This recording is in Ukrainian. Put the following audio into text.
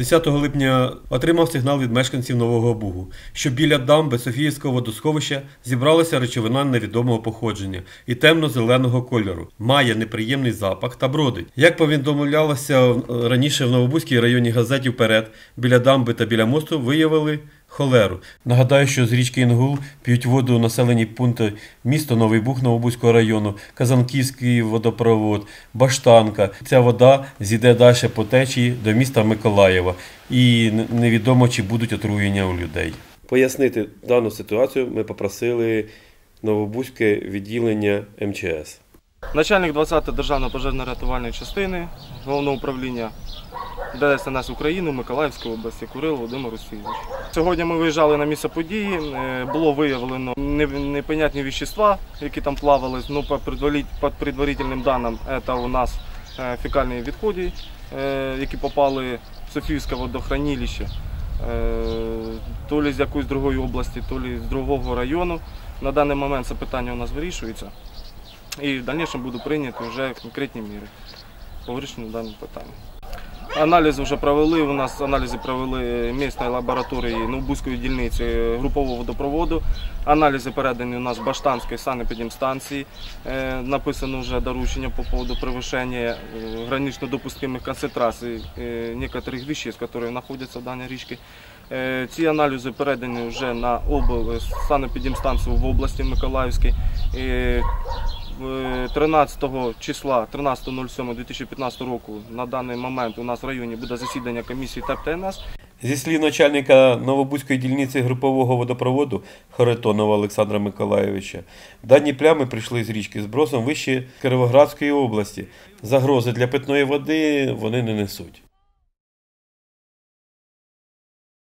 10 липня отримав сигнал від мешканців Нового Бугу, що біля дамби Софіївського водосховища зібралася речовина невідомого походження і темно-зеленого кольору, має неприємний запах та бродить. Як повідомлялося раніше в Новобузькій районній газеті вперед, біля дамби та біля мосту виявили холеру. Нагадаю, що з річки Інгул п'ють воду населені пункти місто Новий Буг Новобузького району, Казанківський водопровод, Баштанка. Ця вода зійде далі по течії до міста Миколаєва. І невідомо, чи будуть отруєння у людей. Пояснити дану ситуацію ми попросили Новобузьке відділення МЧС. Начальник 20-ї державної пожежно-рятувальної частини головного управління ДСНС України Миколаївської області Курил Володимир Русійович. Сьогодні ми виїжджали на місце події. е, Було виявлено не- непонятні вещества, які там плавали. Ну, по предварительним даним, це у нас е, фекальні відходи, е, які попали в Софіївське водохранилище. То лі з якоїсь другої області, то лі з другого району. На даний момент це питання у нас вирішується. І в дальнішому будуть прийняті вже конкретні міри по вирішенню даного питання. Аналізи вже провели. У нас аналізи провели місної лабораторії Новбузької дільниці групового водопроводу. Аналізи передані у нас в Баштанській санепідемстанції. Е, Написано вже доручення по поводу превышения е, гранично допустимих концентрацій е, некоторых веществ, які знаходяться в даній річці. Ці аналізи передані вже на санепідемстанцію в області Миколаївській. Е, Е, 13 числа 13.07.2015 року на даний момент у нас в районі буде засідання комісії ТЕП ТНС. Зі слів начальника Новобузької дільниці групового водопроводу Харитонова Олександра Миколаєвича, дані плями прийшли з річки збросом вище Кировоградської області. Загрози для питної води вони не несуть.